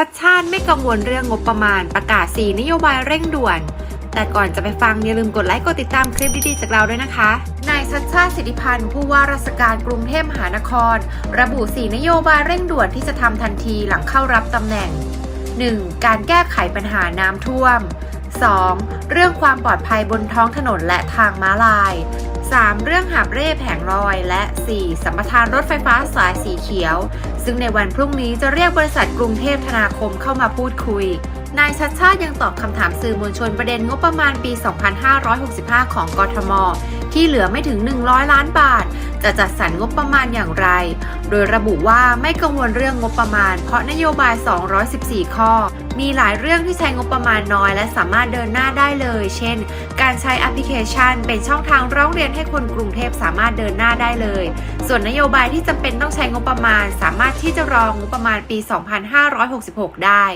ชัดชาติไม่กังวลเรื่องงบประมาณประกาศ 4 นโยบายเร่งด่วน แต่ก่อนจะไปฟังอย่าลืมกดไลค์กดติดตามคลิปดีๆจากเราด้วยนะคะ นายชัดชาติสิทธิพันธ์ผู้ว่าราชการกรุงเทพมหานคร ระบุ 4 นโยบายเร่งด่วนที่จะทำทันทีหลังเข้ารับตำแหน่ง 1. การแก้ไขปัญหาน้ำท่วม 2. เรื่องความปลอดภัยบนท้องถนนและทางม้าลาย 3. เรื่องหาบเร่แผงลอย และ 4. สัมปทานรถไฟฟ้าสายสีเขียว ซึ่งในวันพรุ่งนี้จะเรียกบริษัทกรุงเทพธนาคมเข้ามาพูดคุย นายชัดชาติยังตอบคำถามสื่อมวลชนประเด็นงบประมาณปี 2565 ของกทม ที่เหลือไม่ถึง 100 ล้านบาท จะจัดสรรงบประมาณอย่างไร โดยระบุว่าไม่กังวลเรื่องงบประมาณ เพราะนโยบาย 214 ข้อ มีหลายเรื่องที่ใช้งบประมาณน้อย และสามารถเดินหน้าได้เลย เช่น การใช้แอปพลิเคชัน เป็นช่องทางร้องเรียนให้คนกรุงเทพสามารถเดินหน้าได้เลย ส่วนนโยบายที่จำเป็นต้องใช้งบประมาณ สามารถที่จะรองงบประมาณปี 2566 ได้